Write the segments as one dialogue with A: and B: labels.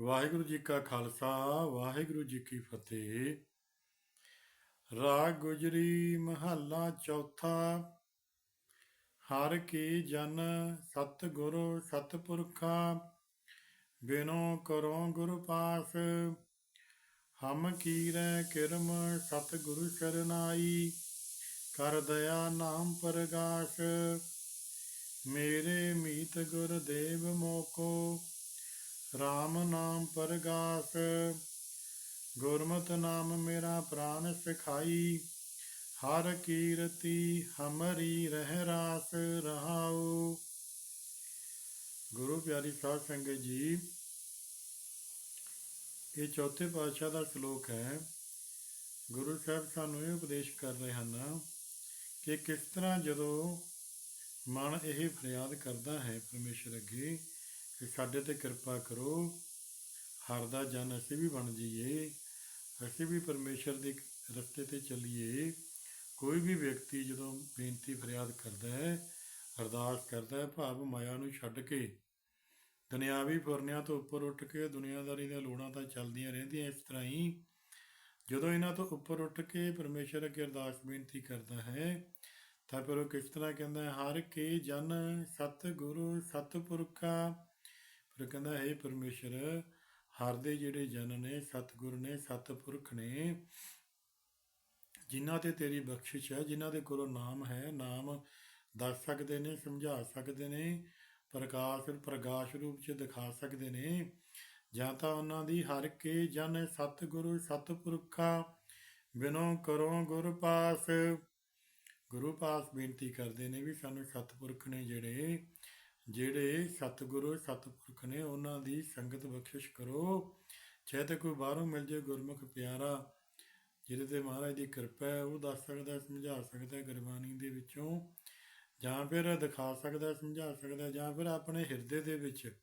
A: ਵਾਹਿਗੁਰੂ ਜੀ ਕਾ ਖਾਲਸਾ, ਵਾਹਿਗੁਰੂ ਜੀ ਕੀ ਫਤਿਹ। ਰਾਗ ਗੁਜਰੀ ਮਹੱਲਾ ਚੌਥਾ, ਹਰ ਕੀ ਜਨ ਸਤ ਗੁਰੂ ਸਤਪੁਰਖਾ, ਬਿਨੋ ਕਰੋ ਗੁਰ ਪਾਸ, ਹਮ ਕੀਰੈ ਕਿਰਮ ਸਤ ਗੁਰੂ ਸਰਨਾਈ, ਕਰ ਦਇਆ ਨਾਮ ਪ੍ਰਗਾਸ, ਮੇਰੇ ਮੀਤ ਗੁਰ ਦੇਵ ਮੋਕੋ RAM ਨਾਮ ਪਰਗਾਸ, ਗੁਰਮਤਿ ਨਾਮ ਮੇਰਾ ਪ੍ਰਾਨ ਸਿਖਾਈ। ਹਰ ਕੀਰਤੀ ਹਮਰੀ ਰਹਿ ਰਾਸ ਰਹਾਉ। ਗੁਰੂ ਪਿਆਰੀ ਸਾਧ ਸੰਗਤ ਜੀ, ਇਹ ਚੌਥੇ ਪਾਤਸ਼ਾਹ ਦਾ ਸ਼ਲੋਕ ਹੈ। ਗੁਰੂ ਸਾਹਿਬ ਸਾਨੂੰ ਇਹ ਉਪਦੇਸ਼ ਕਰ ਰਹੇ ਹਨ ਕਿ ਕਿਸ ਤਰ੍ਹਾਂ ਜਦੋਂ ਮਨ ਇਹ ਫਰਿਆਦ ਕਰਦਾ ਹੈ ਪਰਮੇਸ਼ਰ ਅੱਗੇ ਕਿ ਸਾਡੇ ਤੇ ਕਿਰਪਾ ਕਰੋ, ਹਰ ਦਾ ਜਨ ਅਸੀਂ ਵੀ ਬਣ ਜਾਈਏ, ਅਸੀਂ ਵੀ ਪਰਮੇਸ਼ਰ ਦੇ ਰਸਤੇ ਤੇ ਚੱਲੀਏ। ਕੋਈ ਵੀ ਵਿਅਕਤੀ ਜਦੋਂ ਬੇਨਤੀ ਫਰਿਆਦ ਕਰਦਾ ਹੈ, ਅਰਦਾਸ ਕਰਦਾ ਹੈ, ਭਾਵ ਮਾਇਆ ਨੂੰ ਛੱਡ ਕੇ, ਦੁਨਿਆਵੀ ਫੁਰਨਿਆਂ ਤੋਂ ਉੱਪਰ ਉੱਠ ਕੇ ਦੁਨੀਆਦਾਰੀ ਦੀਆਂ ਲੋੜਾਂ ਤਾਂ ਚੱਲਦੀਆਂ ਰਹਿੰਦੀਆਂ ਇਸ ਤਰ੍ਹਾਂ ਹੀ, ਜਦੋਂ ਇਹਨਾਂ ਤੋਂ ਉੱਪਰ ਉੱਠ ਕੇ ਪਰਮੇਸ਼ਰ ਅੱਗੇ ਅਰਦਾਸ ਬੇਨਤੀ ਕਰਦਾ ਹੈ, ਤਾਂ ਫਿਰ ਉਹ ਕਿਸ ਤਰ੍ਹਾਂ ਕਹਿੰਦਾ ਹੈ, ਹਰ ਕੇ ਜਨ ਸਤਿਗੁਰੂ ਸਤਪੁਰਖਾ ਫਿਰ ਕਹਿੰਦਾ ਹੈ ਪਰਮੇਸ਼ਰ ਹਰ ਦੇ ਜਿਹੜੇ ਜਨ ਨੇ, ਸਤਿਗੁਰ ਨੇ, ਸਤਪੁਰਖ ਨੇ, ਜਿਨ੍ਹਾਂ ਤੇ ਤੇਰੀ ਬਖਸ਼ਿਸ਼ ਹੈ, ਜਿਨ੍ਹਾਂ ਦੇ ਕੋਲੋਂ ਨਾਮ ਹੈ, ਨਾਮ ਦੱਸ ਸਕਦੇ ਨੇ, ਸਮਝਾ ਸਕਦੇ ਨੇ, ਪ੍ਰਕਾਸ਼ ਪ੍ਰਕਾਸ਼ ਰੂਪ ਚ ਦਿਖਾ ਸਕਦੇ ਨੇ, ਜਾਂ ਤਾਂ ਉਹਨਾਂ ਦੀ ਹਰ ਕੇ ਜਨ ਸਤਿਗੁਰੂ, ਸਤਪੁਰਖਾ, ਬਿਨੋ ਕਰੋ ਗੁਰ ਪਾਸ। ਗੁਰੂ ਪਾਸ ਬੇਨਤੀ ਕਰਦੇ ਨੇ ਵੀ ਸਾਨੂੰ ਸਤਿਪੁਰਖ ਨੇ ਜਿਹੜੇ ਜਿਹੜੇ ਸਤਿਗੁਰੂ, ਸਤਿਪੁਰਖ ਨੇ ਉਹਨਾਂ ਦੀ ਸੰਗਤ ਬਖਸ਼ਿਸ਼ ਕਰੋ। ਚਾਹੇ ਤੇ ਕੋਈ ਬਾਹਰੋਂ ਮਿਲ ਜੇ ਗੁਰਮੁਖ ਪਿਆਰਾ, ਜਿਹਦੇ ਤੇ ਮਹਾਰਾਜ ਦੀ ਕਿਰਪਾ ਹੈ, ਉਹ ਦੱਸ ਸਕਦਾ, ਸਮਝਾ ਸਕਦਾ ਗੁਰਬਾਣੀ ਦੇ ਵਿੱਚੋਂ। ਜਾਂ ਫਿਰ ਦਿਖਾ ਸਕਦਾ, ਸਮਝਾ ਸਕਦਾ, ਜਾਂ ਫਿਰ ਆਪਣੇ ਹਿਰਦੇ ਦੇ ਵਿੱਚ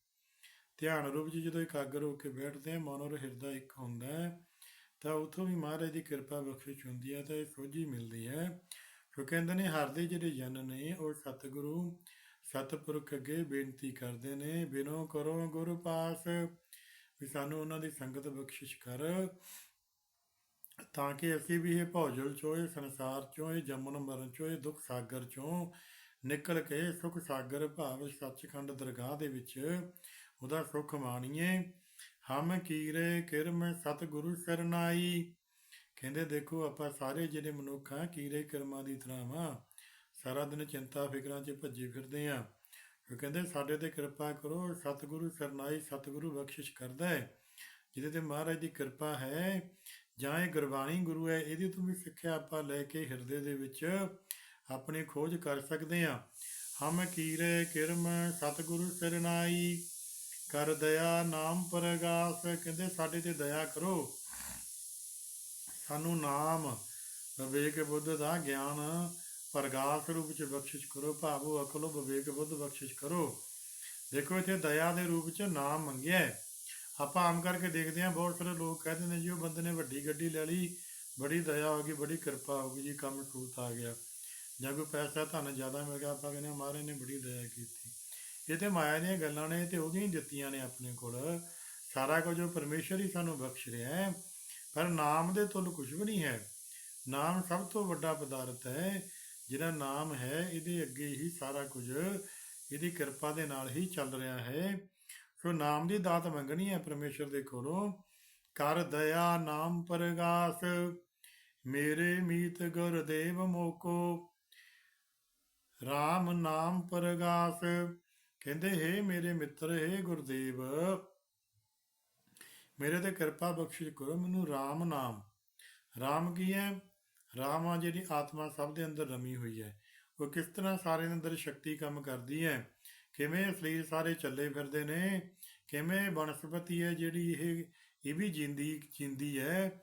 A: ਧਿਆਨ ਰੂਪ 'ਚ ਜਦੋਂ ਇਕਾਗਰ ਹੋ ਕੇ ਬੈਠਦੇ ਆ ਮਨ ਔਰ ਹਿਰਦਾ ਇੱਕ ਹੁੰਦਾ ਹੈ, ਤਾਂ ਉਥੋਂ ਵੀ ਮਹਾਰਾਜ ਦੀ ਕਿਰਪਾ ਬਖਸ਼ਿਸ਼ ਹੁੰਦੀ ਹੈ ਤਾਂ ਇਹ ਸੋਝੀ ਮਿਲਦੀ ਹੈ। ਕਿਉਂਕਿ ਕਹਿੰਦੇ ਨੇ, ਹਰ ਦੇ ਜਿਹੜੇ ਜਨ ਨੇ ਉਹ ਸਤਿਗੁਰੂ ਸਤਿਪੁਰਖ ਅੱਗੇ ਬੇਨਤੀ ਕਰਦੇ ਨੇ, ਬਿਨੋ ਕਰੋ ਗੁਰੂ ਪਾਸ। ਵੀ ਸਾਨੂੰ ਉਹਨਾਂ ਦੀ ਸੰਗਤ ਬਖਸ਼ਿਸ਼ ਕਰ, ਤਾਂ ਕਿ ਅਸੀਂ ਵੀ ਇਹ ਭੌਜਲ ਚੋਂ, ਇਹ ਸੰਸਾਰ ਚੋਂ, ਇਹ ਜੰਮਣ ਮਰਨ ਚੋਂ, ਇਹ ਦੁੱਖ ਸਾਗਰ ਚੋਂ ਨਿਕਲ ਕੇ ਸੁਖ ਸਾਗਰ ਭਾਵ ਸੱਚਖੰਡ ਦਰਗਾਹ ਦੇ ਵਿੱਚ ਉਹਦਾ ਸੁਖ ਮਾਣੀਏ। ਹਮ ਕੀਰੇ ਕਿਰਮ ਸਤਿਗੁਰੂ ਸਰਨਾਈ। ਕਹਿੰਦੇ ਦੇਖੋ ਆਪਾਂ ਸਾਰੇ ਜਿਹੜੇ ਮਨੁੱਖ ਆ ਕੀਰੇ ਕਰਮਾਂ ਦੀ ਤਰ੍ਹਾਂ ਵਾਂ ਸਾਰਾ ਦਿਨ ਚਿੰਤਾ ਫਿਕਰਾਂ 'ਚ ਭੱਜੇ ਫਿਰਦੇ ਆ। ਉਹ ਕਹਿੰਦੇ, ਸਾਡੇ ਤੇ ਕਿਰਪਾ ਕਰੋ, ਸਤਿਗੁਰੂ ਸਰਨਾਈ ਸਤਿਗੁਰੂ ਬਖਸ਼ਿਸ਼ ਕਰਦਾ ਹੈ ਜਿਹਦੇ ਤੇ ਮਹਾਰਾਜ ਦੀ ਕਿਰਪਾ ਹੈ, ਜਾਂ ਇਹ ਗੁਰਬਾਣੀ ਗੁਰੂ ਹੈ, ਇਹਦੀ ਤੋਂ ਵੀ ਸਿੱਖਿਆ ਆਪਾਂ ਲੈ ਕੇ ਹਿਰਦੇ ਦੇ ਵਿੱਚ ਆਪਣੀ ਖੋਜ ਕਰ ਸਕਦੇ ਆ। ਹਮ ਕੀਰੇ ਕਿਰਮ ਸਤਿਗੁਰੂ ਸਰਨਾਈ, ਕਰ ਦਇਆ ਨਾਮ ਪ੍ਰਗਾਸ। ਕਹਿੰਦੇ, ਸਾਡੇ ਤੇ ਦਇਆ ਕਰੋ। ਸਾਨੂੰ ਨਾਮ, ਵਿਵੇਕ ਬੁੱਧ ਦਾ ਗਿਆਨ ਪ੍ਰਗਾਸ ਰੂਪ ਚ ਬਖਸ਼ਿਸ਼ ਕਰੋ, ਭਾਵੋ ਅਕਲੋ ਵਿਵੇਕ ਬੁੱਧ ਬਖਸ਼ਿਸ਼ ਕਰੋ। ਦੇਖੋ ਇੱਥੇ ਦਇਆ ਦੇ ਰੂਪ ਚ ਨਾਮ ਮੰਗਿਆ ਆਪਾਂ ਆਮ ਕਰਕੇ ਦੇਖਦੇ ਹਾਂ, ਬਹੁਤ ਸਾਰੇ ਲੋਕ ਕਹਿੰਦੇ ਨੇ ਜੀ, ਉਹ ਬੰਦੇ ਨੇ ਵੱਡੀ ਗੱਡੀ ਲੈ ਲਈ, ਬੜੀ ਦਇਆ ਹੋ ਗਈ, ਬੜੀ ਕਿਰਪਾ ਹੋ ਗਈ ਜੀ, ਕੰਮ ਸਹੂਲਤ ਆ ਗਿਆ। ਜਾਂ ਕੋਈ ਪੈਸਾ ਤੁਹਾਨੂੰ ਜ਼ਿਆਦਾ ਮਿਲ ਗਿਆ, ਆਪਾਂ ਕਹਿੰਦੇ ਮਹਾਰਾਜ ਨੇ ਬੜੀ ਦਇਆ ਕੀਤੀ। ਇਹ ਤੇ ਮਾਇਆ ਦੀਆਂ ਗੱਲਾਂ ਨੇ ਤੇ ਉਹਦੀਆਂ ਹੀ ਦਿੱਤੀਆਂ ਨੇ ਆਪਣੇ ਕੋਲ। ਸਾਰਾ ਕੁਝ ਉਹ ਪਰਮੇਸ਼ਰ ਹੀ ਸਾਨੂੰ ਬਖਸ਼ ਰਿਹਾ ਹੈ। ਪਰ ਨਾਮ ਦੇ ਤੁੱਲ ਕੁਝ ਵੀ ਨਹੀਂ ਹੈ। ਨਾਮ ਸਭ ਤੋਂ ਵੱਡਾ ਪਦਾਰਥ ਹੈ। ਜਿਹੜਾ ਨਾਮ ਹੈ, ਇਹਦੇ ਅੱਗੇ ਹੀ ਸਾਰਾ ਕੁਝ, ਇਹਦੀ ਕਿਰਪਾ ਦੇ ਨਾਲ ਹੀ ਚੱਲ ਰਿਹਾ ਹੈ। ਸੋ ਨਾਮ ਦੀ ਦਾਤ ਮੰਗਣੀ ਹੈ ਪਰਮੇਸ਼ਰ ਦੇ ਕੋਲੋਂ। ਕਰ ਦਇਆ ਨਾਮ ਪਰਗਾਸ, ਮੇਰੇ ਮੀਤ ਗੁਰਦੇਵ ਮੋਕੋ। RAM ਨਾਮ ਪਰਗਾਸ, ਕਹਿੰਦੇ, ਹੈ ਮੇਰੇ ਮਿੱਤਰ, ਹੈ ਗੁਰਦੇਵ, ਮੇਰੇ ਤੇ ਕਿਰਪਾ ਬਖਸ਼ਿਸ਼ ਕਰੋ, ਮੈਨੂੰ RAM ਨਾਮ। RAM ਕੀ ਹੈ? ਰਾਮ ਆ ਜਿਹੜੀ ਆਤਮਾ ਸਭ ਦੇ ਅੰਦਰ ਰਮੀ ਹੋਈ ਹੈ। ਉਹ ਕਿਸ ਤਰ੍ਹਾਂ ਸਾਰੇ ਦੇ ਅੰਦਰ ਸ਼ਕਤੀ ਕੰਮ ਕਰਦੀ ਹੈ? ਕਿਵੇਂ ਸਰੀਰ ਸਾਰੇ ਚੱਲੇ ਫਿਰਦੇ ਨੇ? ਕਿਵੇਂ ਬਨਸਪਤੀ ਹੈ ਜਿਹੜੀ ਇਹ ਇਹ ਵੀ ਜਿੰਦੀ ਜਿੰਦੀ ਹੈ?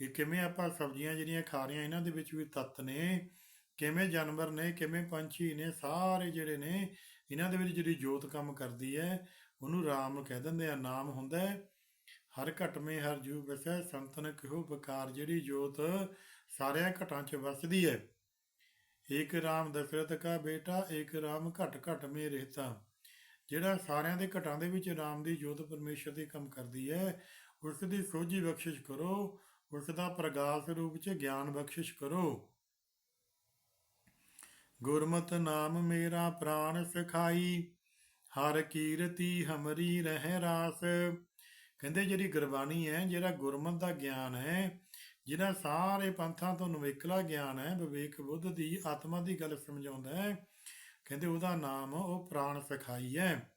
A: ਇਹ ਕਿਵੇਂ ਆਪਾਂ ਸਬਜ਼ੀਆਂ ਜਿਹੜੀਆਂ ਖਾ ਰਹੀਆਂ ਇਹਨਾਂ ਦੇ ਵਿੱਚ ਵੀ ਤੱਤ ਨੇ? ਕਿਵੇਂ ਜਾਨਵਰ ਨੇ? ਕਿਵੇਂ ਪੰਛੀ ਨੇ? ਸਾਰੇ ਜਿਹੜੇ ਨੇ, ਇਹਨਾਂ ਦੇ ਵਿੱਚ ਜਿਹੜੀ ਜੋਤ ਕੰਮ ਕਰਦੀ ਹੈ, ਉਹਨੂੰ ਰਾਮ ਕਹਿ ਦਿੰਦੇ ਆ, ਨਾਮ ਹੁੰਦਾ ਹਰ ਘਟ ਹਰ ਜੂ ਵਸੈ, ਸੰਤਨ ਕਿਹੋ ਬਕਾਰ, ਜਿਹੜੀ ਜੋਤ ਸਾਰਿਆਂ ਘਟਾਂ 'ਚ ਵਸਦੀ ਹੈ ਏਕ ਰਾਮ ਦਸ਼ਰਥ ਕਾ ਬੇਟਾ ਏਕ ਰਾਮ ਘਟ ਘਟ ਮੇ ਰਹਤਾ। ਜਿਹੜਾ ਸਾਰਿਆਂ ਦੇ ਘਟਾਂ ਦੇ ਵਿੱਚ ਰਾਮ ਦੀ ਜੋਤ ਪਰਮੇਸ਼ਰ ਦੇ ਕੰਮ ਕਰਦੀ ਹੈ ਉਸ ਦੀ ਸੋਝੀ ਬਖਸ਼ਿਸ਼ ਕਰੋ, ਉਸ ਦਾ ਪ੍ਰਗਾਸ ਰੂਪ ਚ ਗਿਆਨ ਬਖਸ਼ਿਸ਼ ਕਰੋ। ਗੁਰਮਤ ਨਾਮ ਮੇਰਾ ਪ੍ਰਾਣ ਸਿਖਾਈ, ਹਰ ਕੀਰਤੀ ਹਮਰੀ ਰਹਿ ਰਾਸ। ਕਹਿੰਦੇ ਜਿਹੜੀ ਗੁਰਬਾਣੀ ਹੈ ਜਿਹੜਾ ਗੁਰਮਤਿ ਦਾ ਗਿਆਨ ਹੈ ਜਿਹਨਾਂ ਸਾਰੇ ਪੰਥਾਂ ਤੋਂ ਨਵੇਕਲਾ ਗਿਆਨ ਹੈ, ਵਿਵੇਕ ਬੁੱਧ ਦੀ ਆਤਮਾ ਦੀ ਗੱਲ ਸਮਝਾਉਂਦਾ ਹੈ, ਕਹਿੰਦੇ ਉਹਦਾ ਨਾਮ ਉਹ ਪ੍ਰਾਣ ਸਿਖਾਈ ਹੈ।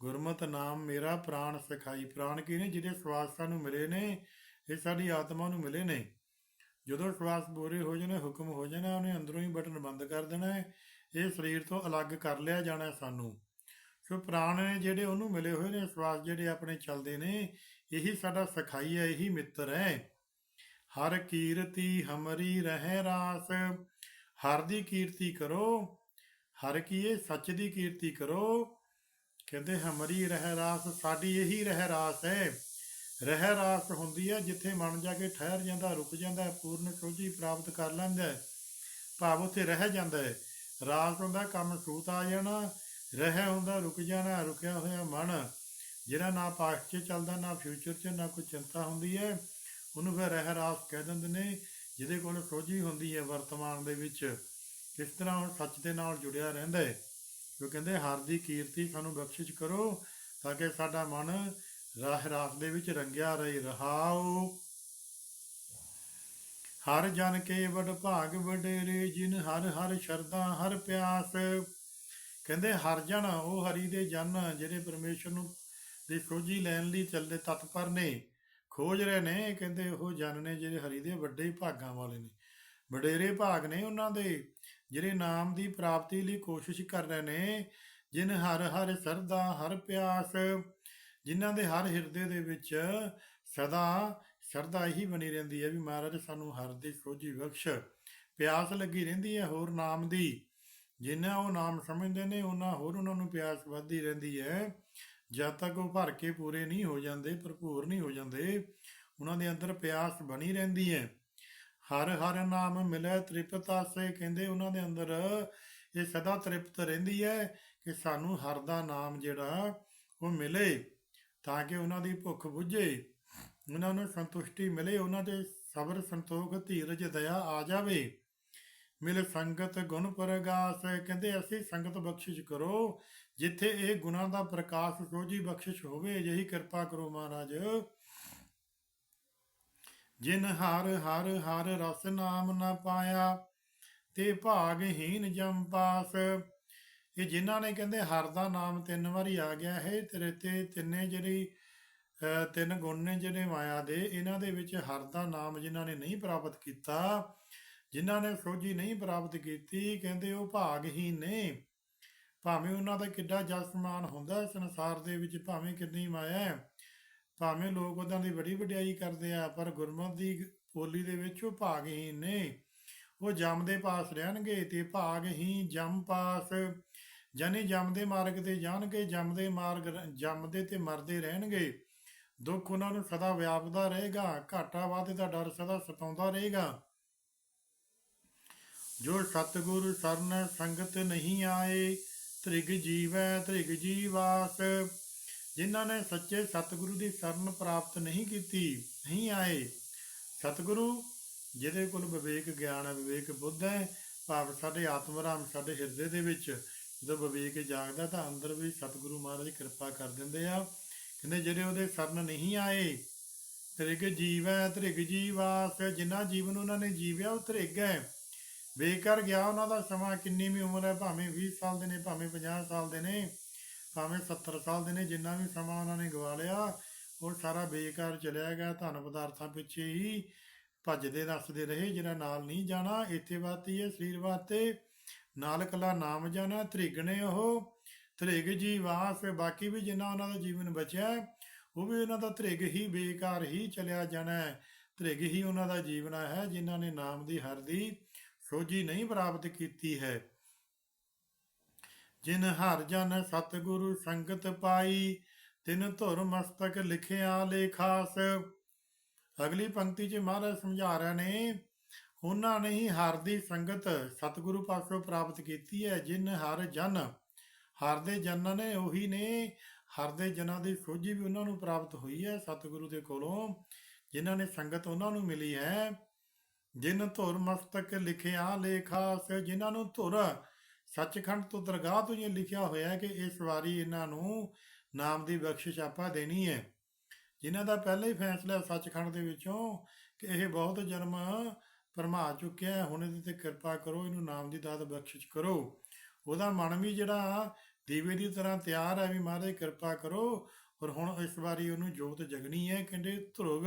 A: ਗੁਰਮਤ ਨਾਮ ਮੇਰਾ ਪ੍ਰਾਣ ਸਿਖਾਈ। ਪ੍ਰਾਣ ਕੀ ਨੇ? ਜਿਹੜੇ ਸਵਾਸ ਸਾਨੂੰ ਮਿਲੇ ਨੇ, ਇਹ ਸਾਡੀ ਆਤਮਾ ਨੂੰ ਮਿਲੇ ਨੇ। ਜਦੋਂ ਸਵਾਸ ਪੂਰੇ ਹੋ ਜਾਣੇ, ਹੁਕਮ ਹੋ ਜਾਣਾ, ਉਹਨੇ ਅੰਦਰੋਂ ਹੀ ਬਟਨ ਬੰਦ ਕਰ ਦੇਣਾ ਹੈ। ਇਹ ਸਰੀਰ ਤੋਂ ਅਲੱਗ ਕਰ ਲਿਆ ਜਾਣਾ ਸਾਨੂੰ। ਸੋ ਪ੍ਰਾਣ ਨੇ ਜਿਹੜੇ ਉਹਨੂੰ ਮਿਲੇ ਹੋਏ ਨੇ, ਸਵਾਸ ਜਿਹੜੇ ਆਪਣੇ ਚੱਲਦੇ ਨੇ, ਇਹੀ ਸਾਡਾ ਸਖਾਈ ਹੈ, ਇਹੀ ਮਿੱਤਰ ਹੈ। ਹਰ ਕੀਰਤੀ ਹਮਰੀ ਰਹਿ ਰਾਸ। ਹਰ ਦੀ ਕੀਰਤੀ ਕਰੋ, ਹਰ ਕੀ ਸੱਚ ਦੀ ਕੀਰਤੀ ਕਰੋ। ਕਹਿੰਦੇ ਹਮਰੀ ਰਹਿ ਰਾਸ, ਸਾਡੀ ਇਹੀ ਰਹਿ ਰਾਸ ਹੈ। ਰਹਿ ਰਾਸ ਹੁੰਦੀ ਹੈ ਜਿੱਥੇ ਮਨ ਜਾ ਕੇ ਠਹਿਰ ਜਾਂਦਾ, ਰੁਕ ਜਾਂਦਾ, ਪੂਰਨ ਸੋਝੀ ਪ੍ਰਾਪਤ ਕਰ ਲੈਂਦਾ ਭਾਵ ਉੱਥੇ ਰਹਿ ਜਾਂਦਾ ਹੈ। ਰਾਸ ਹੁੰਦਾ, ਕੰਮ ਸੂਤ ਆ ਜਾਣਾ, ਰਹਿ ਹੁੰਦਾ, ਰੁਕ ਜਾਣਾ, ਰੁਕਿਆ ਹੋਇਆ ਮਨ। ਜਿਹੜਾ ਨਾ ਪਾਸਟ 'ਚ ਚੱਲਦਾ, ਨਾ ਫਿਊਚਰ 'ਚ, ਨਾ ਕੋਈ ਚਿੰਤਾ ਹੁੰਦੀ ਹੈ। ਉਹਨੂੰ ਫਿਰ ਰਹਿਰਾਸ ਕਹਿ ਦਿੰਦੇ ਨੇ, ਜਿਹਦੇ ਕੋਲ ਸੋਝੀ ਹੁੰਦੀ ਹੈ ਵਰਤਮਾਨ ਦੇ ਵਿੱਚ, ਕਿਸ ਤਰ੍ਹਾਂ ਉਹ ਸੱਚ ਦੇ ਨਾਲ ਜੁੜਿਆ ਰਹਿੰਦਾ ਹੈ। ਉਹ ਕਹਿੰਦੇ, ਹਰ ਦੀ ਕੀਰਤੀ ਸਾਨੂੰ ਬਖਸ਼ਿਸ਼ ਕਰੋ, ਤਾਂ ਕਿ ਸਾਡਾ ਮਨ ਰਹਿਰਾਸ ਦੇ ਵਿੱਚ ਰੰਗਿਆ ਰਹੇ, ਰਹਾਓ। ਹਰ ਜਨ ਕੇ ਵਡ ਭਾਗ ਵਡੇਰੇ, ਜਿਨ ਹਰ ਹਰ ਸ਼ਰਦਾ ਹਰ ਪਿਆਸ। ਕਹਿੰਦੇ, ਹਰ ਜਨ, ਉਹ ਹਰੀ ਦੇ ਜਨ, ਜਿਹੜੇ ਪਰਮੇਸ਼ਰ ਨੂੰ, ਦੀ ਖੋਜੀ ਲੈਣ ਲਈ ਚੱਲਦੇ ਤਤਪਰ ਨੇ। ਖੋਜ ਰਹੇ ਨੇ, ਕਹਿੰਦੇ ਉਹ ਜਨ ਨੇ ਜਿਹੜੇ ਹਰੀ ਦੇ ਵੱਡੇ ਭਾਗਾਂ ਵਾਲੇ ਨੇ। ਵਡੇਰੇ ਭਾਗ ਨੇ ਉਹਨਾਂ ਦੇ, ਜਿਹੜੇ ਨਾਮ ਦੀ ਪ੍ਰਾਪਤੀ ਲਈ ਕੋਸ਼ਿਸ਼ ਕਰ ਰਹੇ ਨੇ, ਜਿਨ ਹਰ ਹਰ ਸਰਦਾ, ਹਰ ਪਿਆਸ, ਜਿਨ੍ਹਾਂ ਦੇ ਹਰ ਹਿਰਦੇ ਦੇ ਵਿੱਚ ਸਦਾ ਸ਼ਰਧਾ ਹੀ ਬਣੀ ਰਹਿੰਦੀ ਹੈ ਵੀ ਮਹਾਰਾਜ ਸਾਨੂੰ ਹਰ ਦੀ ਸੋਝੀ ਬਖਸ਼। ਪਿਆਸ ਲੱਗੀ ਰਹਿੰਦੀ ਹੈ ਹੋਰ ਨਾਮ ਦੀ। ਜਿਨ੍ਹਾਂ ਉਹ ਨਾਮ ਸਮਝਦੇ ਨੇ ਉਹਨਾਂ ਹੋਰ ਉਹਨਾਂ ਨੂੰ ਪਿਆਸ ਵੱਧਦੀ ਰਹਿੰਦੀ ਹੈ। ਜਦ ਤੱਕ ਉਹ ਭਰ ਕੇ ਪੂਰੇ ਨਹੀਂ ਹੋ ਜਾਂਦੇ, ਭਰਪੂਰ ਨਹੀਂ ਹੋ ਜਾਂਦੇ, ਉਹਨਾਂ ਦੇ ਅੰਦਰ ਪਿਆਸ ਬਣੀ ਰਹਿੰਦੀ ਹੈ। ਹਰ ਹਰ ਨਾਮ ਮਿਲੇ ਤ੍ਰਿਪਤ ਆਸੇ, ਕਹਿੰਦੇ ਉਹਨਾਂ ਦੇ ਅੰਦਰ ਇਹ ਸਦਾ ਤ੍ਰਿਪਤ ਰਹਿੰਦੀ ਹੈ ਕਿ ਸਾਨੂੰ ਹਰ ਦਾ ਨਾਮ ਜਿਹੜਾ ਉਹ ਮਿਲੇ, ਤਾਂ ਕਿ ਉਹਨਾਂ ਦੀ ਭੁੱਖ ਬੁਝੇ। ਉਹਨਾਂ ਨੂੰ ਸੰਤੁਸ਼ਟੀ ਮਿਲੇ, ਉਹਨਾਂ ਦੇ ਸਬਰ ਸੰਤੋਖ, ਧੀਰਜ, ਦਇਆ ਆ ਜਾਵੇ। ਮਿਲ ਸੰਗਤ ਗੁਣ ਪ੍ਰਗਾਸ, ਕਹਿੰਦੇ ਅਸੀਂ ਸੰਗਤ ਬਖਸ਼ਿਸ਼ ਕਰੋ, ਜਿੱਥੇ ਇਹ ਗੁਣਾ ਦਾ ਪ੍ਰਕਾਸ਼ ਸੋਝੀ ਬਖਸ਼ਿਸ਼ ਹੋਵੇ, ਅਜਿਹੀ ਕਿਰਪਾ ਕਰੋ ਮਹਾਰਾਜ। ਜਿਨ ਹਰ ਹਰ ਹਰ ਰਸ ਨਾਮ ਨਾ ਪਾਇਆ, ਤੇ ਭਾਗਹੀਨ ਜਮ ਪਾਸ। ਇਹ ਜਿਨ੍ਹਾਂ ਨੇ ਕਹਿੰਦੇ ਹਰ ਦਾ ਨਾਮ ਤਿੰਨ ਵਾਰੀ ਆ ਗਿਆ ਹੈ, ਤੇਰੇ ਤੇ ਤਿੰਨੇ ਜਿਹੜੀ ਅਹ ਤਿੰਨ ਗੁਣ ਨੇ ਜਿਹੜੇ ਮਾਇਆ ਦੇ, ਇਹਨਾਂ ਦੇ ਵਿੱਚ ਹਰ ਦਾ ਨਾਮ ਜਿਨ੍ਹਾਂ ਨੇ ਨਹੀਂ ਪ੍ਰਾਪਤ ਕੀਤਾ ਜਿਨ੍ਹਾਂ ਨੇ ਸੋਝੀ ਨਹੀਂ ਪ੍ਰਾਪਤ ਕੀਤੀ, ਕਹਿੰਦੇ ਉਹ ਭਾਗਹੀਨ ਨੇ। ਭਾਵੇਂ ਉਹਨਾਂ ਦਾ ਕਿੱਡਾ ਜਸਮਾਨ ਹੁੰਦਾ ਸੰਸਾਰ ਦੇ ਵਿੱਚ ਭਾਵੇਂ ਕਿੰਨੀ ਮਾਇਆ ਹੈ, ਭਾਵੇਂ ਲੋਕ ਉਹਨਾਂ ਦੀ ਬੜੀ ਵਡਿਆਈ ਕਰਦੇ ਆ, ਪਰ ਗੁਰਮਤ ਦੀ ਬੋਲੀ ਦੇ ਵਿੱਚ ਉਹ ਭਾਗਹੀਨ ਨੇ। ਉਹ ਜਮ ਦੇ ਪਾਸ ਰਹਿਣਗੇ ਤੇ ਭਾਗਹੀਨ ਜਮ ਪਾਸ ਜਾਨੀ ਜਮ ਦੇ ਮਾਰਗ ਤੇ ਜਾਣਗੇ, ਜਮ ਦੇ ਮਾਰਗ ਰ- ਜੰਮਦੇ ਤੇ ਮਰਦੇ ਰਹਿਣਗੇ। ਦੁੱਖ ਉਹਨਾਂ ਨੂੰ ਸਦਾ ਵਿਆਪਦਾ ਰਹੇਗਾ, ਘਾਟਾ ਵਾਧੇ ਦਾ ਡਰ ਸਦਾ ਸਤਾਉਂਦਾ ਰਹੇਗਾ। ਜੋ ਸਤਿਗੁਰ ਸਰਨ ਸੰਗਤ ਨਹੀਂ ਆਏ, ਤ੍ਰਿਗ ਜੀਵੈ, ਤ੍ਰਿਗ ਜੀਵਾਸ। ਜਿਨ੍ਹਾਂ ਨੇ ਸੱਚੇ ਸਤਿਗੁਰੂ ਦੀ ਸ਼ਰਨ ਪ੍ਰਾਪਤ ਨਹੀਂ ਕੀਤੀ, ਨਹੀਂ ਆਏ। ਸਤਿਗੁਰੂ, ਜਿਹਦੇ ਕੋਲ ਵਿਵੇਕ ਗਿਆਨ ਹੈ, ਵਿਵੇਕ ਬੁੱਧ ਹੈ, ਭਾਵ ਸਾਡੇ ਆਤਮ ਰਾਮ ਸਾਡੇ ਹਿਰਦੇ ਦੇ ਵਿੱਚ, ਜਦੋਂ ਵਿਵੇਕ ਜਾਗਦਾ ਤਾਂ ਅੰਦਰ ਵੀ ਸਤਿਗੁਰੂ ਮਹਾਰਾਜ ਕਿਰਪਾ ਕਰ ਦਿੰਦੇ ਆ। ਕਹਿੰਦੇ ਜਿਹੜੇ ਉਹਦੇ ਸ਼ਰਨ ਨਹੀਂ ਆਏ, ਤ੍ਰਿਗ ਜੀਵ ਜੀਵੈ ਤ੍ਰਿਗ ਜੀਵਾਸ, ਜਿਨ੍ਹਾਂ ਜੀਵਨ ਉਹਨਾਂ ਨੇ ਜੀਵਿਆ, ਉਹ ਤ੍ਰਿਗ ਹੈ। ਬੇਕਾਰ ਗਿਆ ਉਹਨਾਂ ਦਾ ਸਮਾਂ ਕਿੰਨੀ ਵੀ ਉਮਰ ਹੈ, ਭਾਵੇਂ 20 ਸਾਲ ਦੇ ਨੇ, ਭਾਵੇਂ 50 ਸਾਲ ਦੇ ਨੇ, ਭਾਵੇਂ 70 ਸਾਲ ਦੇ ਨੇ, ਜਿੰਨਾ ਵੀ ਸਮਾਂ ਉਹਨਾਂ ਨੇ ਗਵਾ ਲਿਆ ਉਹ ਸਾਰਾ ਬੇਕਾਰ ਚਲਿਆ ਗਿਆ, ਧਨ ਪਦਾਰਥਾਂ ਪਿੱਛੇ ਹੀ ਭੱਜਦੇ ਦੱਸਦੇ ਰਹੇ ਜਿਹੜਾ ਨਾਲ ਨਹੀਂ ਜਾਣਾ। ਇੱਥੇ ਬਾਤੀ ਹੈ, ਸਰੀਰ ਵਾਸਤੇ ਨਾਲ ਕਲਾ ਨਾਮ ਜਾਣਾ, ਤ੍ਰਿਗ ਨੇ ਉਹ, ਤ੍ਰਿਗ ਜੀਵਾਸ ਬਾਕੀ ਵੀ ਜਿੰਨਾ ਉਹਨਾਂ ਦਾ ਜੀਵਨ ਬਚਿਆ, ਉਹ ਵੀ ਉਹਨਾਂ ਦਾ ਤ੍ਰਿਗ ਹੀ, ਬੇਕਾਰ ਹੀ ਚਲਿਆ ਜਾਣਾ ਹੈ। ਤ੍ਰਿਗ ਹੀ ਉਹਨਾਂ ਦਾ ਜੀਵਨ ਹੈ, ਜਿਨ੍ਹਾਂ ਨੇ ਨਾਮ ਦੀ ਹਰ ਦੀ ਸੋਝੀ ਨਹੀਂ ਪ੍ਰਾਪਤ ਕੀਤੀ ਹੈ। ਜਿਨ ਹਰ ਜਨ ਸਤਿਗੁਰੂ ਸੰਗਤ ਪਾਈ, ਤਿਨ ਧੁਰ ਮਸਤਕ ਲਿਖਿਆ ਲੇਖਾਸ ਅਗਲੀ ਪੰਕਤੀ 'ਚ ਮਹਾਰਾਜ ਸਮਝਾ ਰਹੇ ਨੇ, ਉਹਨਾਂ ਨੇ ਹੀ ਹਰ ਦੀ ਸੰਗਤ ਸਤਿਗੁਰੂ ਪਾਸੋਂ ਪ੍ਰਾਪਤ ਕੀਤੀ ਹੈ। ਜਿਨ ਹਰ ਜਨ ਹਰਦੇ ਜਨਾਂ ਨੇ ਉਹੀ ਨੇ, ਹਰ ਦੇ ਜਨਾਂ ਦੀ ਸੋਝੀ ਵੀ ਉਹਨਾਂ ਨੂੰ ਪ੍ਰਾਪਤ ਹੋਈ ਹੈ ਸਤਿਗੁਰੂ ਦੇ ਕੋਲੋਂ। ਜਿਨ੍ਹਾਂ ਨੇ ਸੰਗਤ ਉਹਨਾਂ ਨੂੰ ਮਿਲੀ ਹੈ ਜਿਨ ਧੁਰ ਮਸਤਕ ਲਿਖਿਆ ਲੇਖਾਸ ਜਿਨ੍ਹਾਂ ਨੂੰ ਧੁਰ, ਸੱਚਖੰਡ ਤੋਂ ਦਰਗਾਹ ਤੋਂ ਇਹ ਲਿਖਿਆ ਹੋਇਆ ਹੈ ਕਿ ਇਸ ਵਾਰੀ ਇਹਨਾਂ ਨੂੰ ਨਾਮ ਦੀ ਬਖਸ਼ਿਸ਼ ਆਪਾਂ ਦੇਣੀ ਹੈ। ਜਿਨ੍ਹਾਂ ਦਾ ਪਹਿਲਾਂ ਹੀ ਫੈਸਲਾ ਸੱਚਖੰਡ ਦੇ ਵਿੱਚੋਂ ਕਿ ਇਹ ਬਹੁਤ ਜਨਮ ਭਰਮਾ ਚੁੱਕਿਆ ਹੈ, ਹੁਣ ਇਹਦੇ ਤੇ ਕਿਰਪਾ ਕਰੋ, ਇਹਨੂੰ ਨਾਮ ਦੀ ਦਾਤ ਬਖਸ਼ਿਸ਼ ਕਰੋ। ਉਹਦਾ ਮਨ ਵੀ ਜਿਹੜਾ ਦੀਵੇ ਦੀ ਤਰ੍ਹਾਂ ਤਿਆਰ ਹੈ ਵੀ ਮਹਾਰਾਜ ਕਿਰਪਾ ਕਰੋ, ਔਰ ਹੁਣ ਇਸ ਵਾਰੀ ਉਹਨੂੰ ਜੋਤ ਜਗਣੀ ਹੈ, ਕਹਿੰਦੇ ਧੁਰਗ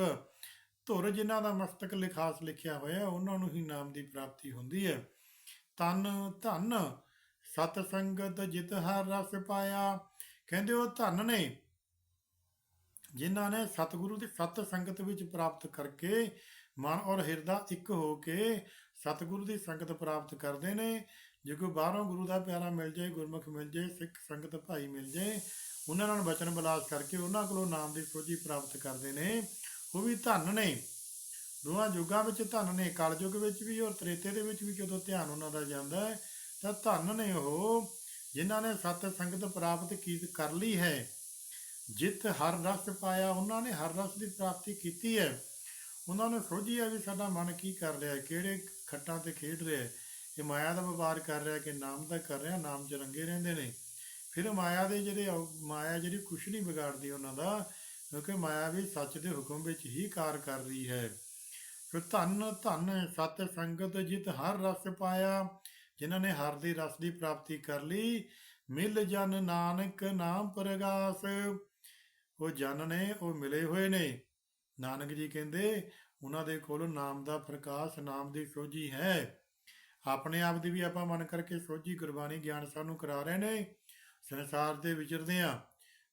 A: ਧੁਰ ਜਿਨ੍ਹਾਂ ਦਾ ਮਸਤਕ ਲਿਖਾਸ ਲਿਖਿਆ ਹੋਇਆ, ਉਹਨਾਂ ਨੂੰ ਹੀ ਨਾਮ ਦੀ ਪ੍ਰਾਪਤੀ ਹੁੰਦੀ ਹੈ। ਤਨ, ਧਨ ਸਤ ਸੰਗਤ ਜਿਤ ਹਰ ਰਸ ਪਾਇਆ। ਕਹਿੰਦੇ ਉਹ ਧਨ ਨੇ, ਜਿਨ੍ਹਾਂ ਨੇ ਸਤਿਗੁਰੂ ਦੀ ਸਤ ਸੰਗਤ ਵਿੱਚ ਪ੍ਰਾਪਤ ਕਰਕੇ ਮਨ ਔਰ ਹਿਰਦਾ ਇੱਕ ਹੋ ਕੇ ਸਤਿਗੁਰੂ ਦੀ ਸੰਗਤ ਪ੍ਰਾਪਤ ਕਰਦੇ ਨੇ। ਜੇ ਕੋਈ ਬਾਹਰੋਂ ਗੁਰੂ ਦਾ ਪਿਆਰਾ ਮਿਲ ਜਾਏ, ਗੁਰਮੁਖ ਮਿਲ ਜਾਏ, ਸਿੱਖ ਸੰਗਤ ਭਾਈ ਮਿਲ ਜਾਏ, ਉਹਨਾਂ ਨਾਲ ਬਚਨ ਬਲਾਸ ਕਰਕੇ ਉਹਨਾਂ ਕੋਲੋਂ ਨਾਮ ਦੀ ਸੋਝੀ ਪ੍ਰਾਪਤ ਕਰਦੇ ਨੇ। ਉਹ ਵੀ ਧਨ ਨੇ। ਦੋਹਾਂ ਯੁੱਗਾਂ ਵਿੱਚ ਧਨ ਨੇ, ਕਲਯੁੱਗ ਵਿੱਚ ਵੀ ਔਰ ਤ੍ਰੇਤੇ ਦੇ ਵਿੱਚ ਵੀ ਜਦੋਂ ਧਿਆਨ ਉਹਨਾਂ ਦਾ ਜਾਂਦਾ ਹੈ, ਤਾਂ ਧਨ ਨੇ ਉਹ ਜਿਨ੍ਹਾਂ ਨੇ ਸਤ ਸੰਗਤ ਪ੍ਰਾਪਤ ਕੀ ਕਰ ਲਈ ਹੈ। ਜਿਤ ਹਰ ਰਸ ਪਾਇਆ, ਉਹਨਾਂ ਨੇ ਹਰ ਰਸ ਦੀ ਪ੍ਰਾਪਤੀ ਕੀਤੀ ਹੈ। ਉਹਨਾਂ ਨੂੰ ਸੋਝੀ ਹੈ ਵੀ ਸਾਡਾ ਮਨ ਕੀ ਕਰ ਰਿਹਾ ਹੈ, ਕਿਹੜੇ ਖੱਟਾਂ ਤੇ ਖੇਡ ਰਿਹਾ ਹੈ। ਇਹ ਮਾਇਆ ਦਾ ਵਪਾਰ ਕਰ ਰਿਹਾ ਕਿ ਨਾਮ ਦਾ ਕਰ ਰਿਹਾ, ਨਾਮ ਚ ਰੰਗੇ ਰਹਿੰਦੇ ਨੇ। ਫਿਰ ਮਾਇਆ ਦੇ ਜਿਹੜੇ ਅਵ- ਮਾਇਆ ਜਿਹੜੀ ਕੁਛ ਨਹੀਂ ਵਿਗਾੜਦੀ ਉਹਨਾਂ ਦਾ ਕਿਉਂਕਿ ਮਾਇਆ ਵੀ ਸੱਚ ਦੇ ਹੁਕਮ ਵਿੱਚ ਹੀ ਕਾਰ ਕਰ ਰਹੀ ਹੈ। ਫਿਰ ਧੰਨ ਧੰਨ ਸਤ ਸੰਗਤ ਜਿਤ ਹਰ ਰਸ ਪਾਇਆ, ਜਿਨ੍ਹਾਂ ਨੇ ਹਰ ਦੀ ਰਸ ਦੀ ਪ੍ਰਾਪਤੀ ਕਰ ਲਈ। ਮਿਲ ਜਨ ਨਾਨਕ ਨਾਮ ਪ੍ਰਗਾਸ, ਉਹ ਜਨ ਨੇ, ਉਹ ਮਿਲੇ ਹੋਏ ਨੇ। ਨਾਨਕ ਜੀ ਕਹਿੰਦੇ, ਉਹਨਾਂ ਦੇ ਕੋਲ ਨਾਮ ਦਾ ਪ੍ਰਕਾਸ਼, ਨਾਮ ਦੀ ਸੋਝੀ ਹੈ। ਆਪਣੇ ਆਪ ਦੀ ਵੀ ਆਪਾਂ ਮਨ ਕਰਕੇ ਸੋਝੀ ਗੁਰਬਾਣੀ ਗਿਆਨ ਸਾਨੂੰ ਕਰਾ ਰਹੇ ਨੇ। ਸੰਸਾਰ ਦੇ ਵਿਚਰਦੇ ਆ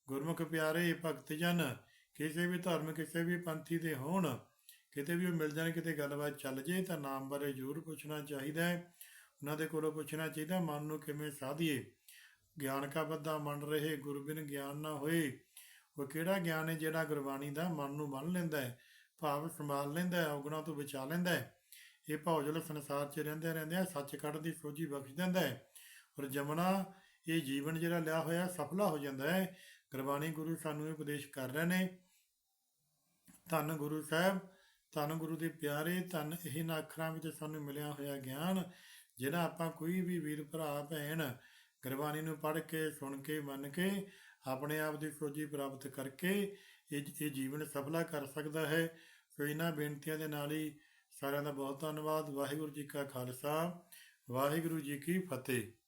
A: ਗੁਰਮੁਖ ਪਿਆਰੇ ਭਗਤ ਜਨ ਕਿਸੇ ਵੀ ਧਰਮ, ਕਿਸੇ ਵੀ ਪੰਥੀ ਦੇ ਹੋਣ, ਕਿਤੇ ਵੀ ਉਹ ਮਿਲ ਜਾਣ, ਕਿਤੇ ਗੱਲਬਾਤ ਚੱਲ ਜੇ, ਤਾਂ ਨਾਮ ਬਾਰੇ ਜ਼ਰੂਰ ਪੁੱਛਣਾ ਚਾਹੀਦਾ ਹੈ। ਉਹਨਾਂ ਦੇ ਕੋਲੋਂ ਪੁੱਛਣਾ ਚਾਹੀਦਾ, ਮਨ ਨੂੰ ਕਿਵੇਂ ਸਾਧੀਏ? ਗਿਆਨ ਕਾ ਬੱਧਾ ਮੰਨ ਰਹੇ ਗੁਰਬਿਨ ਗਿਆਨ ਨਾ ਹੋਏ। ਉਹ ਕਿਹੜਾ ਗਿਆਨ ਹੈ ਜਿਹੜਾ ਗੁਰਬਾਣੀ ਦਾ ਮਨ ਨੂੰ ਬੰਨ ਲੈਂਦਾ ਹੈ, ਭਾਵ ਸੰਭਾਲ ਲੈਂਦਾ ਹੈ, ਔਗਣਾਂ ਤੋਂ ਬਚਾ ਲੈਂਦਾ ਹੈ? ਇਹ ਭੌਜਲ ਸੰਸਾਰ 'ਚ ਰਹਿੰਦੇ ਰਹਿੰਦੇ ਸੱਚਖੰਡ ਦੀ ਸੋਝੀ ਬਖਸ਼ ਦਿੰਦਾ ਹੈ। ਔਰ ਜਮਨਾ, ਇਹ ਜੀਵਨ ਜਿਹੜਾ ਲਿਆ ਹੋਇਆ, ਸਫਲਾ ਹੋ ਜਾਂਦਾ ਹੈ। ਗੁਰਬਾਣੀ ਗੁਰੂ ਸਾਨੂੰ ਇਹ ਉਪਦੇਸ਼ ਕਰ ਰਹੇ ਨੇ ਧੰਨ ਗੁਰੂ ਸਾਹਿਬ, ਧੰਨ ਗੁਰੂ ਦੇ ਪਿਆਰੇ, ਧੰਨ ਇਹਨਾਂ ਅੱਖਰਾਂ ਵਿੱਚ ਸਾਨੂੰ ਮਿਲਿਆ ਹੋਇਆ ਗਿਆਨ, ਜਿਹੜਾ ਆਪਾਂ ਕੋਈ ਵੀ ਵੀਰ ਭਰਾ, ਭੈਣ ਗੁਰਬਾਣੀ ਨੂੰ ਪੜ੍ਹ ਕੇ, ਸੁਣ ਕੇ, ਮੰਨ ਕੇ ਆਪਣੇ ਆਪ ਦੀ ਸੋਝੀ ਪ੍ਰਾਪਤ ਕਰਕੇ ਇਹ ਇਹ ਜੀਵਨ ਸਫਲਾ ਕਰ ਸਕਦਾ ਹੈ। ਸੋ ਇਹਨਾਂ ਬੇਨਤੀਆਂ ਦੇ ਨਾਲ ਹੀ ਸਾਰਿਆਂ ਦਾ ਬਹੁਤ ਧੰਨਵਾਦ। ਵਾਹਿਗੁਰੂ ਜੀ ਕਾ ਖਾਲਸਾ, ਵਾਹਿਗੁਰੂ ਜੀ ਕੀ ਫਤਿਹ।